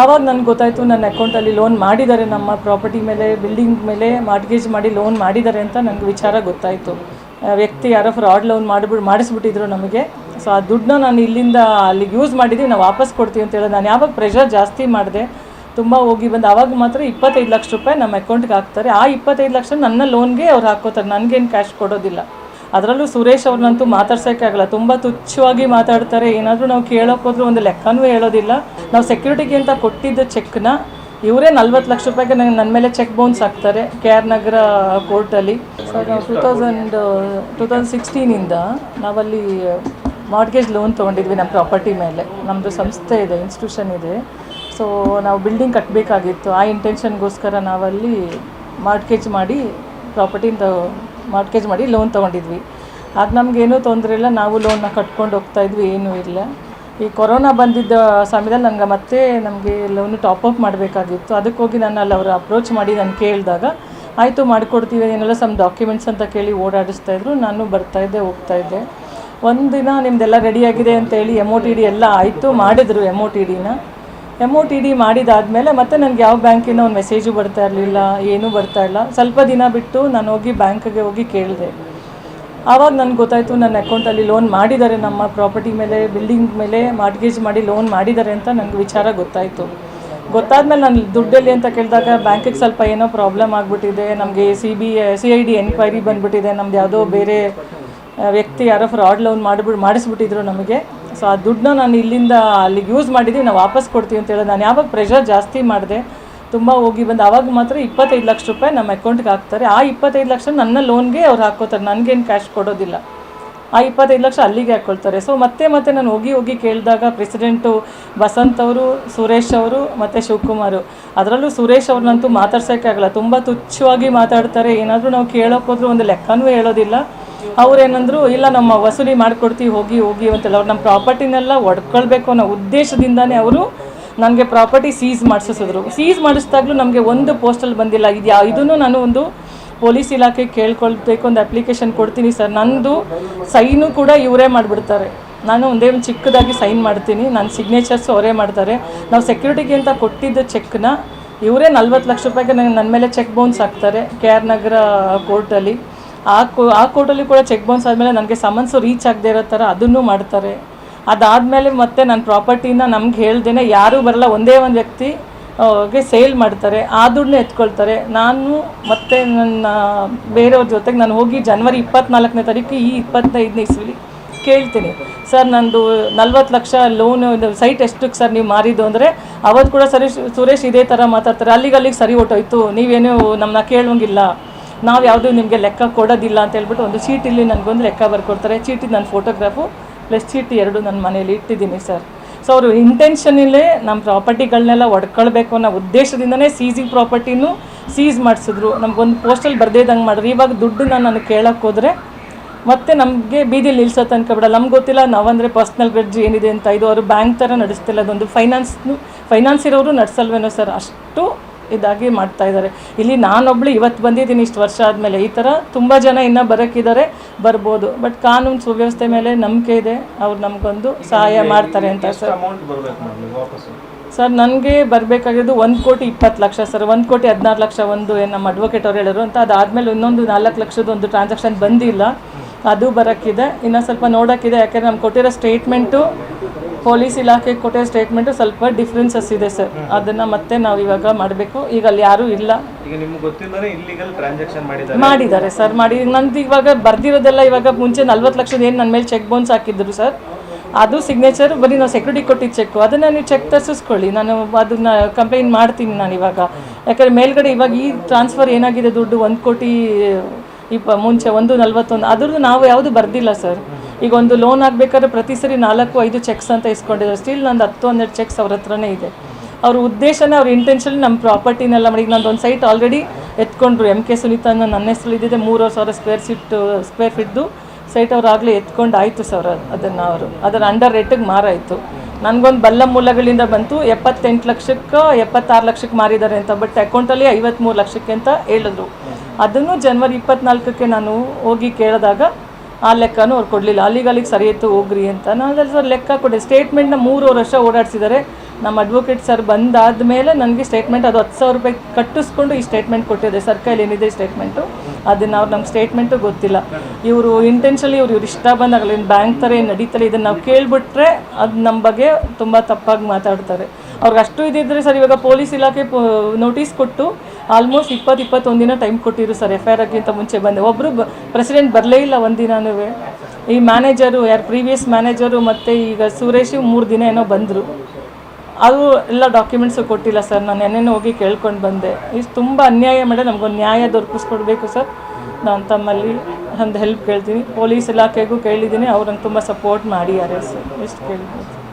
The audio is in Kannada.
ಆವಾಗ ನನಗೆ ಗೊತ್ತಾಯಿತು ನನ್ನ ಅಕೌಂಟಲ್ಲಿ ಲೋನ್ ಮಾಡಿದ್ದಾರೆ. ನಮ್ಮ ಪ್ರಾಪರ್ಟಿ ಮೇಲೆ ಬಿಲ್ಡಿಂಗ್ ಮೇಲೆ ಮಾರ್ಟ್ಗೇಜ್ ಮಾಡಿ ಲೋನ್ ಮಾಡಿದ್ದಾರೆ ಅಂತ ನನಗೆ ವಿಚಾರ ಗೊತ್ತಾಯಿತು. ವ್ಯಕ್ತಿ ಯಾರೋ ಫ್ರಾಡ್ ಲೋನ್ ಮಾಡಿಬಿಟ್ಟು ಮಾಡಿಸ್ಬಿಟ್ಟಿದ್ರು ನಮಗೆ. ಸೊ ಆ ದುಡ್ಡನ್ನ ನಾನು ಇಲ್ಲಿಂದ ಅಲ್ಲಿಗೆ ಯೂಸ್ ಮಾಡಿದ್ದೀವಿ ನಾವು ವಾಪಸ್ ಕೊಡ್ತೀವಿ ಅಂತ ಹೇಳಿ ನಾನು ಯಾವಾಗ ಪ್ರೆಷರ್ ಜಾಸ್ತಿ ಮಾಡಿದೆ, ತುಂಬ ಹೋಗಿ ಬಂದು ಆವಾಗ ಮಾತ್ರ ಇಪ್ಪತ್ತೈದು ಲಕ್ಷ ರೂಪಾಯಿ ನಮ್ಮ ಅಕೌಂಟ್ಗೆ ಹಾಕ್ತಾರೆ. ಆ ಇಪ್ಪತ್ತೈದು ಲಕ್ಷ ನನ್ನ ಲೋನ್ಗೆ ಅವ್ರು ಹಾಕೋತಾರೆ. ನನಗೇನು ಕ್ಯಾಶ್ ಕೊಡೋದಿಲ್ಲ. ಅದರಲ್ಲೂ ಸುರೇಶ್ ಅವ್ರನ್ನಂತೂ ಮಾತಾಡ್ಸೋಕ್ಕಾಗಲ್ಲ ತುಂಬ ತುಚ್ಛವಾಗಿ ಮಾತಾಡ್ತಾರೆ. ಏನಾದರೂ ನಾವು ಕೇಳೋಕೆ ಹೋದ್ರೆ ಒಂದು ಲೆಕ್ಕನೂ ಹೇಳೋದಿಲ್ಲ. ನಾವು ಸೆಕ್ಯೂರಿಟಿಗೆ ಅಂತ ಕೊಟ್ಟಿದ್ದ ಚೆಕ್ನ ಇವರೇ ನಲ್ವತ್ತು ಲಕ್ಷ ರೂಪಾಯಿಗೆ ನನಗೆ ನನ್ನ ಮೇಲೆ ಚೆಕ್ ಬೌನ್ಸ್ ಹಾಕ್ತಾರೆ ಕೆ ಆರ್ ನಗರ ಕೋರ್ಟಲ್ಲಿ. ಸೊ ನಾವು ಟೂ ತೌಸಂಡ್ ಟೂ ತೌಸಂಡ್ ಸಿಕ್ಸ್ಟೀನಿಂದ ನಾವಲ್ಲಿ ಮಾರ್ಗೇಜ್ ಲೋನ್ ತೊಗೊಂಡಿದ್ವಿ ನಮ್ಮ ಪ್ರಾಪರ್ಟಿ ಮೇಲೆ. ನಮ್ಮದು ಸಂಸ್ಥೆ ಇದೆ ಇನ್ಸ್ಟಿಟ್ಯೂಷನ್ ಇದೆ. ಸೊ ನಾವು ಬಿಲ್ಡಿಂಗ್ ಕಟ್ಟಬೇಕಾಗಿತ್ತು ಆ ಇಂಟೆನ್ಷನ್ಗೋಸ್ಕರ ನಾವಲ್ಲಿ ಮಾರ್ಗೇಜ್ ಮಾಡಿ ಪ್ರಾಪರ್ಟಿಯಿಂದ ಮಾರ್ಟ್ಗೇಜ್ ಮಾಡಿ ಲೋನ್ ತೊಗೊಂಡಿದ್ವಿ. ಆಗ ನಮಗೇನೂ ತೊಂದರೆ ಇಲ್ಲ, ನಾವು ಲೋನ್ನ ಕಟ್ಕೊಂಡು ಹೋಗ್ತಾ ಇದ್ವಿ, ಏನೂ ಇಲ್ಲ. ಈ ಕೊರೋನಾ ಬಂದಿದ್ದ ಸಮಯದಲ್ಲಿ ನನಗೆ ಮತ್ತೆ ನಮಗೆ ಲೋನು ಟಾಪಪ್ ಮಾಡಬೇಕಾಗಿತ್ತು. ಅದಕ್ಕೆ ಹೋಗಿ ನಾನು ಅಲ್ಲಿ ಅವರು ಅಪ್ರೋಚ್ ಮಾಡಿ ನಾನು ಕೇಳಿದಾಗ, ಆಯಿತು ಮಾಡಿಕೊಡ್ತೀವಿ, ಏನೆಲ್ಲ ಸಮ್ ಡಾಕ್ಯುಮೆಂಟ್ಸ್ ಅಂತ ಕೇಳಿ ಓಡಾಡಿಸ್ತಾ ಇದ್ರು, ನಾನು ಬರ್ತಾಯಿದ್ದೆ ಹೋಗ್ತಾಯಿದ್ದೆ ಒಂದಿನ ನಿಮ್ಮದೆಲ್ಲ ರೆಡಿಯಾಗಿದೆ ಅಂತೇಳಿ ಎಂ ಒ ಟಿ ಡಿ ಎಲ್ಲ ಆಯಿತು, ಮಾಡಿದರು ಎಂ ಒ ಟಿ ಡಿನ ಎಂ ಒ ಟಿ ಡಿ ಮಾಡಿದಾದಮೇಲೆ ಮತ್ತೆ ನನಗೆ ಯಾವ ಬ್ಯಾಂಕಿಂದ ಒಂದು ಮೆಸೇಜು ಬರ್ತಾ ಇರಲಿಲ್ಲ, ಏನೂ ಬರ್ತಾ ಇಲ್ಲ. ಸ್ವಲ್ಪ ದಿನ ಬಿಟ್ಟು ನಾನು ಹೋಗಿ ಬ್ಯಾಂಕಿಗೆ ಹೋಗಿ ಕೇಳಿದೆ. ಆವಾಗ ನನಗೆ ಗೊತ್ತಾಯಿತು ನನ್ನ ಅಕೌಂಟಲ್ಲಿ ಲೋನ್ ಮಾಡಿದ್ದಾರೆ ನಮ್ಮ ಪ್ರಾಪರ್ಟಿ ಮೇಲೆ ಬಿಲ್ಡಿಂಗ್ ಮೇಲೆ ಮಾರ್ಟ್ಗೇಜ್ ಮಾಡಿ ಲೋನ್ ಮಾಡಿದ್ದಾರೆ ಅಂತ ನನಗೆ ವಿಚಾರ ಗೊತ್ತಾಯಿತು. ಗೊತ್ತಾದ್ಮೇಲೆ ನಾನು ದುಡ್ಡಲ್ಲಿ ಅಂತ ಕೇಳಿದಾಗ ಬ್ಯಾಂಕಿಗೆ ಸ್ವಲ್ಪ ಏನೋ ಪ್ರಾಬ್ಲಮ್ ಆಗಿಬಿಟ್ಟಿದೆ, ನಮಗೆ C B C I D enquiry ಬಂದುಬಿಟ್ಟಿದೆ, ನಮ್ದು ಯಾವುದೋ ಬೇರೆ ವ್ಯಕ್ತಿ ಯಾರೋ ಫ್ರಾಡ್ ಲೋನ್ ಮಾಡಿಬಿಟ್ಟು ಮಾಡಿಸ್ಬಿಟ್ಟಿದ್ರು ನಮಗೆ. ಸೊ ಆ ದುಡ್ಡನ್ನ ನಾನು ಇಲ್ಲಿಂದ ಅಲ್ಲಿಗೆ ಯೂಸ್ ಮಾಡಿದ್ದೀನಿ ನಾವು ವಾಪಸ್ ಕೊಡ್ತೀವಿ ಅಂತ ಹೇಳಿ. ನಾನು ಯಾವಾಗ ಪ್ರೆಷರ್ ಜಾಸ್ತಿ ಮಾಡಿದೆ, ತುಂಬ ಹೋಗಿ ಬಂದು ಆವಾಗ ಮಾತ್ರ ಇಪ್ಪತ್ತೈದು ಲಕ್ಷ ರೂಪಾಯಿ ನಮ್ಮ ಅಕೌಂಟ್ಗೆ ಹಾಕ್ತಾರೆ. ಆ ಇಪ್ಪತ್ತೈದು ಲಕ್ಷ ನನ್ನ ಲೋನ್ಗೆ ಅವ್ರು ಹಾಕೋತಾರೆ. ನನಗೇನು ಕ್ಯಾಶ್ ಕೊಡೋದಿಲ್ಲ. ಆ ಇಪ್ಪತ್ತೈದು ಲಕ್ಷ ಅಲ್ಲಿಗೆ ಹಾಕ್ಕೊಳ್ತಾರೆ ಸೊ ಮತ್ತೆ ಮತ್ತೆ ನಾನು ಹೋಗಿ ಹೋಗಿ ಕೇಳಿದಾಗ ಪ್ರೆಸಿಡೆಂಟು ಬಸಂತ್ ಅವರು, ಸುರೇಶ್ ಅವರು, ಮತ್ತು ಶಿವಕುಮಾರು. ಅದರಲ್ಲೂ ಸುರೇಶ್ ಅವ್ರನ್ನಂತೂ ಮಾತಾಡ್ಸೋಕ್ಕಾಗಲ್ಲ ತುಂಬ ತುಚ್ಛವಾಗಿ ಮಾತಾಡ್ತಾರೆ. ಏನಾದರೂ ನಾವು ಕೇಳೋಕ್ಕೋದ್ರೂ ಒಂದು ಲೆಕ್ಕನೂ ಹೇಳೋದಿಲ್ಲ. ಅವ್ರೇನಂದ್ರು, ಇಲ್ಲ, ನಮ್ಮ ವಸೂಲಿ ಮಾಡಿಕೊಡ್ತೀವಿ, ಹೋಗಿ ಹೋಗಿ ಅಂತೆಲ್ಲ. ಅವ್ರು ನಮ್ಮ ಪ್ರಾಪರ್ಟಿನೆಲ್ಲ ಒಡ್ಕೊಳ್ಬೇಕು ಅನ್ನೋ ಉದ್ದೇಶದಿಂದನೇ ಅವರು ನನಗೆ ಪ್ರಾಪರ್ಟಿ ಸೀಸ್ ಮಾಡಿಸಿದ್ರು ಸೀಸ್ ಮಾಡಿಸಿದಾಗಲೂ ನಮಗೆ ಒಂದು ಪೋಸ್ಟಲ್ಲಿ ಬಂದಿಲ್ಲ. ಇದು ಇದನ್ನು ನಾನು ಒಂದು ಪೊಲೀಸ್ ಇಲಾಖೆಗೆ ಕೇಳ್ಕೊಳ್ಬೇಕು ಒಂದು ಅಪ್ಲಿಕೇಶನ್ ಕೊಡ್ತೀನಿ ಸರ್. ನಂದು ಸೈನು ಕೂಡ ಇವರೇ ಮಾಡಿಬಿಡ್ತಾರೆ. ನಾನು ಒಂದೇ ಒಂದು ಚಿಕ್ಕದಾಗಿ ಸೈನ್ ಮಾಡ್ತೀನಿ. ನನ್ನ ಸಿಗ್ನೇಚರ್ಸ್ ಅವರೇ ಮಾಡ್ತಾರೆ. ನಾವು ಸೆಕ್ಯೂರಿಟಿಗೆ ಅಂತ ಕೊಟ್ಟಿದ್ದ ಚೆಕ್ನ ಇವರೇ ನಲ್ವತ್ತು ಲಕ್ಷ ರೂಪಾಯಿಗೆ ನಂಗೆ ನನ್ನ ಮೇಲೆ ಚೆಕ್ ಬೌನ್ಸ್ ಹಾಕ್ತಾರೆ. ಕೆ ಆರ್ ನಗರ ಕೋರ್ಟಲ್ಲಿ. ಆ ಕೋ, ಆ ಕೋರ್ಟಲ್ಲಿ ಕೂಡ ಚೆಕ್ ಬೌನ್ಸ್ ಆದಮೇಲೆ ನನಗೆ ಸಮನ್ಸು ರೀಚ್ ಆಗದೆ ಇರೋ ಥರ ಅದನ್ನು ಮಾಡ್ತಾರೆ. ಅದಾದಮೇಲೆ ಮತ್ತೆ ನನ್ನ ಪ್ರಾಪರ್ಟಿನ ನಮ್ಗೆ ಹೇಳ್ದೇನೆ ಯಾರೂ ಬರಲ್ಲ, ಒಂದೇ ಒಂದು ವ್ಯಕ್ತಿ ಗೆ ಸೇಲ್ ಮಾಡ್ತಾರೆ. ಆ ದುಡ್ಡನ್ನ ಎತ್ಕೊಳ್ತಾರೆ. ನಾನು ಮತ್ತೆ ನನ್ನ ಬೇರೆಯವ್ರ ಜೊತೆಗೆ ನಾನು ಹೋಗಿ ಜನವರಿ ಇಪ್ಪತ್ನಾಲ್ಕನೇ ತಾರೀಕು ಈ ಇಪ್ಪತ್ತೈದನೇ ಇಸ್ವಿಲಿ ಕೇಳ್ತೀನಿ. ಸರ್, ನಂದು ನಲ್ವತ್ತು ಲಕ್ಷ ಲೋನ್ ಸೈಟ್ ಎಷ್ಟಕ್ಕೆ ಸರ್ ನೀವು ಮಾರಿದ್ದು ಅಂದರೆ ಅವತ್ತು ಕೂಡ ಸರಿ ಸುರೇಶ್ ಇದೇ ಥರ ಮಾತಾಡ್ತಾರೆ. ಅಲ್ಲಿಗೆ ಅಲ್ಲಿಗೆ ಸರಿ ಹೊಟ್ಟೋಯ್ತು ನೀವೇನು ನಮ್ಮನ್ನ ಕೇಳುವಂಗಿಲ್ಲ. ನಾವು ಯಾವುದೂ ನಿಮಗೆ ಲೆಕ್ಕ ಕೊಡೋದಿಲ್ಲ ಅಂತ ಹೇಳ್ಬಿಟ್ಟು ಒಂದು ಚೀಟಿಲಿ ನನಗೊಂದು ಲೆಕ್ಕ ಬರ್ಕೊಡ್ತಾರೆ. ಚೀಟಿ ನನ್ನ ಫೋಟೋಗ್ರಾಫು ಪ್ಲಸ್ ಚೀಟಿ ಎರಡು ನನ್ನ ಮನೇಲಿ ಇಟ್ಟಿದ್ದೀನಿ ಸರ್ ಸೊ ಅವರು ಇಂಟೆನ್ಷನಲ್ಲೇ ನಮ್ಮ ಪ್ರಾಪರ್ಟಿಗಳನ್ನೆಲ್ಲ ಒಡ್ಕೊಳ್ಬೇಕು ಅನ್ನೋ ಉದ್ದೇಶದಿಂದನೇ ಸೀಸಿಂಗ್ ಪ್ರಾಪರ್ಟಿನೂ ಸೀಸ್ ಮಾಡಿಸಿದ್ರು. ನಮಗೊಂದು ಪೋಸ್ಟಲ್ಲಿ ಬರ್ದೇದಂಗೆ ಮಾಡಿದ್ರು. ಇವಾಗ ದುಡ್ಡನ್ನ ನಾನು ಕೇಳೋಕ್ಕೆ ಹೋದರೆ ಮತ್ತೆ ನಮಗೆ ಬೀದಿಲಿ ನಿಲ್ಸೋ ತನಕ ಬಿಡಲ್ಲ. ನಮ್ಗೆ ಗೊತ್ತಿಲ್ಲ, ನಾವಂದರೆ ಪರ್ಸ್ನಲ್ ಗ್ರಡ್ಜ್ ಏನಿದೆ ಅಂತ. ಇದು ಅವರು ಬ್ಯಾಂಕ್ ಥರ ನಡೆಸ್ತಿಲ್ಲ. ಅದೊಂದು ಫೈನಾನ್ಸ್ನು ಫೈನಾನ್ಸ್ ಇರೋರು ನಡೆಸಲ್ವೇನೋ ಸರ್ ಅಷ್ಟು ಇದಾಗಿ ಮಾಡ್ತಾ ಇದ್ದಾರೆ. ಇಲ್ಲಿ ನಾನೊಬ್ಳು ಇವತ್ತು ಬಂದಿದ್ದೀನಿ ಇಷ್ಟು ವರ್ಷ ಆದಮೇಲೆ. ಈ ಥರ ತುಂಬ ಜನ ಇನ್ನೂ ಬರೋಕ್ಕಿದ್ದಾರೆ ಬರ್ಬೋದು. ಬಟ್ ಕಾನೂನು ಸುವ್ಯವಸ್ಥೆ ಮೇಲೆ ನಂಬಿಕೆ ಇದೆ. ಅವ್ರು ನಮಗೊಂದು ಸಹಾಯ ಮಾಡ್ತಾರೆ ಅಂತ ಸರ್. ಸರ್ ನನಗೆ ಬರಬೇಕಾಗಿದ್ದು ಒಂದು ಕೋಟಿ ಇಪ್ಪತ್ತು ಲಕ್ಷ ಸರ್. ಒಂದು ಕೋಟಿ ಹದಿನಾರು ಲಕ್ಷ ಒಂದು ಏನು ನಮ್ಮ ಅಡ್ವೊಕೇಟ್ ಅವ್ರು ಹೇಳಿದ್ರು ಅಂತ. ಅದಾದಮೇಲೆ ಇನ್ನೊಂದು ನಾಲ್ಕು ಲಕ್ಷದ ಒಂದು ಟ್ರಾನ್ಸಾಕ್ಷನ್ ಬಂದಿಲ್ಲ. ಅದು ಬರೋಕ್ಕಿದೆ. ಇನ್ನು ಸ್ವಲ್ಪ ನೋಡೋಕ್ಕಿದೆ. ಯಾಕೆಂದರೆ ನಮ್ಗೆ ಕೊಟ್ಟಿರೋ ಸ್ಟೇಟ್ಮೆಂಟು ಪೊಲೀಸ್ ಇಲಾಖೆ ಕೊಟ್ಟಿರೋ ಸ್ಟೇಟ್ಮೆಂಟು ಸ್ವಲ್ಪ ಡಿಫ್ರೆನ್ಸಸ್ ಇದೆ ಸರ್ ಅದನ್ನು ಮತ್ತೆ ನಾವು ಇವಾಗ ಮಾಡಬೇಕು. ಈಗ ಅಲ್ಲಿ ಯಾರು ಇಲ್ಲ. ಈಗ ನಿಮ್ಗೆ ಗೊತ್ತಿಲ್ಲದೇ ಇಲ್ಲಿಗಲ್ ಟ್ರಾನ್ಸಾಕ್ಷನ್ ಮಾಡಿದ್ದಾರೆ. ಮಾಡಿದ್ದಾರೆ ಸರ್ ಮಾಡಿ ನಂದು ಇವಾಗ ಬರ್ದಿರೋದೆಲ್ಲ ಇವಾಗ ಮುಂಚೆ ನಲ್ವತ್ತು ಲಕ್ಷದ ಏನು ನನ್ನ ಮೇಲೆ ಚೆಕ್ ಬೌನ್ಸ್ ಹಾಕಿದ್ರು ಸರ್ ಅದು ಸಿಗ್ನೇಚರ್ ಬರೀ ನಾವು ಸೆಕ್ಯೂರಿಟಿ ಕೊಟ್ಟಿದ್ದ ಚೆಕ್ಕು ಅದನ್ನು ನೀವು ಚೆಕ್ ತರಿಸಿಸ್ಕೊಳ್ಳಿ. ನಾನು ಅದನ್ನ ಕಂಪ್ಲೇಂಟ್ ಮಾಡ್ತೀನಿ ನಾನು ಇವಾಗ. ಯಾಕಂದರೆ ಮೇಲ್ಗಡೆ ಇವಾಗ ಈ ಟ್ರಾನ್ಸ್ಫರ್ ಏನಾಗಿದೆ ದುಡ್ಡು? ಒಂದು ಕೋಟಿ ಇಪ್ಪ ಮುಂಚೆ ಒಂದು ನಲ್ವತ್ತೊಂದು ಅದ್ರದ್ದು ನಾವು ಯಾವುದು ಬರ್ದಿಲ್ಲ ಸರ್ ಈಗ ಒಂದು ಲೋನ್ ಆಗಬೇಕಾದ್ರೆ ಪ್ರತಿ ಸರಿ ನಾಲ್ಕು, ಐದು ಚೆಕ್ಸ್ ಅಂತ ಇಸ್ಕೊಂಡಿದ್ದಾರೆ. ಸ್ಟಿಲ್ ನಂದು ಹತ್ತು, ಹನ್ನೆರಡು ಚೆಕ್ಸ್ ಅವ್ರ ಹತ್ರನೇ ಇದೆ. ಅವ್ರ ಉದ್ದೇಶನೇ, ಅವ್ರ ಇಂಟೆನ್ಷನ್ ನಮ್ಮ ಪ್ರಾಪರ್ಟಿನೆಲ್ಲ ಮಾಡಿ ನಂದು ಒಂದು ಸೈಟ್ ಆಲ್ರೆಡಿ ಎತ್ಕೊಂಡ್ರು. ಎಂ ಕೆ ಸುನೀತಾ ಅನ್ನೋ ನನ್ನ ಹೆಸರು ಇದ್ದಿದೆ. ಮೂರುವರೆ ಸಾವಿರ ಸ್ಕ್ವೇರ್ ಫೀಟ್ ಸ್ಕ್ವೇರ್ ಫೀಟ್ದು ಸೈಟ್ ಅವ್ರು ಎತ್ಕೊಂಡು ಆಯಿತು ಸರ್ ಅದನ್ನು ಅವರು. ಅದರ ಅಂಡರ್ ರೇಟಿಗೆ ಮಾರಾಯಿತು. ನನಗೊಂದು ಬಲ್ಲ ಮೂಲಗಳಿಂದ ಬಂತು. ಎಪ್ಪತ್ತೆಂಟು ಲಕ್ಷಕ್ಕೆ ಎಪ್ಪತ್ತಾರು ಲಕ್ಷಕ್ಕೆ ಮಾರಿದ್ದಾರೆ ಅಂತ. ಬಟ್ ಅಕೌಂಟಲ್ಲಿ ಐವತ್ತ್ಮೂರು ಲಕ್ಷಕ್ಕೆ ಅಂತ ಹೇಳಿದ್ರು. ಅದನ್ನು ಜನವರಿ ಇಪ್ಪತ್ನಾಲ್ಕಕ್ಕೆ ನಾನು ಹೋಗಿ ಕೇಳಿದಾಗ ಆ ಲೆಕ್ಕನೂ ಅವ್ರು ಕೊಡಲಿಲ್ಲ. ಅಲ್ಲಿಗೆ ಅಲ್ಲಿಗೆ ಸರಿ ಇತ್ತು ಹೋಗ್ರಿ ಅಂತ. ನಾನು ಸರ್ ಲೆಕ್ಕ ಕೊಡಿ ಸ್ಟೇಟ್ಮೆಂಟ್ನ ಮೂರುವರೆ ವರ್ಷ ಓಡಾಡಿಸಿದ್ದಾರೆ. ನಮ್ಮ ಅಡ್ವೊಕೇಟ್ ಸರ್ ಬಂದಾದ ಮೇಲೆ ನನಗೆ ಸ್ಟೇಟ್ಮೆಂಟ್ ಅದು ಹತ್ತು ಸಾವಿರ ರೂಪಾಯಿ ಕಟ್ಟಿಸ್ಕೊಂಡು ಈ ಸ್ಟೇಟ್ಮೆಂಟ್ ಕೊಟ್ಟಿದೆ ಸರ್ ಕೈಲಿ ಏನಿದೆ ಸ್ಟೇಟ್ಮೆಂಟು ಅದನ್ನು ಅವ್ರು ನಮ್ಗೆ ಸ್ಟೇಟ್ಮೆಂಟು ಗೊತ್ತಿಲ್ಲ. ಇವರು ಇಂಟೆನ್ಷಲಿ ಇವ್ರು ಇವ್ರು ಇಷ್ಟ ಬಂದಾಗಲ್ಲ. ಏನು ಬ್ಯಾಂಕ್ ಥರ ಏನು ನಡೀತಾರೆ ಇದನ್ನು ನಾವು ಕೇಳಿಬಿಟ್ರೆ ಅದು ನಮ್ಮ ಬಗ್ಗೆ ತುಂಬ ತಪ್ಪಾಗಿ ಮಾತಾಡ್ತಾರೆ. ಅವ್ರಿಗೆ ಅಷ್ಟು ಇದಿದ್ರೆ ಸರ್ ಇವಾಗ ಪೊಲೀಸ್ ಇಲಾಖೆ ನೋಟಿಸ್ ಕೊಟ್ಟು ಆಲ್ಮೋಸ್ಟ್ ಇಪ್ಪತ್ತು ಇಪ್ಪತ್ತೊಂದು ದಿನ ಟೈಮ್ ಕೊಟ್ಟಿದ್ರು ಸರ್ ಎಫ್ ಐ ಆರ್ಗಿಂತ ಮುಂಚೆ ಬಂದೆ. ಒಬ್ಬರು ಪ್ರೆಸಿಡೆಂಟ್ ಬರಲೇ ಇಲ್ಲ ಒಂದು ದಿನನೂ ಈ ಮ್ಯಾನೇಜರು ಯಾರು ಪ್ರೀವಿಯಸ್ ಮ್ಯಾನೇಜರು ಮತ್ತು ಈಗ ಸುರೇಶ್ ಮೂರು ದಿನ ಏನೋ ಬಂದರು. ಅದು ಎಲ್ಲ ಡಾಕ್ಯುಮೆಂಟ್ಸು ಕೊಟ್ಟಿಲ್ಲ ಸರ್. ನಾನು ನೆನ್ನೆನೂ ಹೋಗಿ ಕೇಳ್ಕೊಂಡು ಬಂದೆ. ಇಷ್ಟು ತುಂಬ ಅನ್ಯಾಯ ಮೇಡಮ್ ನಮಗೊಂದು ನ್ಯಾಯ ದೊರಕಿಸ್ಕೊಡ್ಬೇಕು ಸರ್. ನಾನು ತಮ್ಮಲ್ಲಿ ಒಂದು ಹೆಲ್ಪ್ ಕೇಳ್ತೀನಿ. ಪೊಲೀಸ್ ಇಲಾಖೆಗೂ ಕೇಳಿದ್ದೀನಿ. ಅವ್ರು ನಂಗೆ ತುಂಬ ಸಪೋರ್ಟ್ ಮಾಡಿದ್ದಾರೆ ಸರ್. ಎಷ್ಟು ಕೇಳ್ಬೋದು.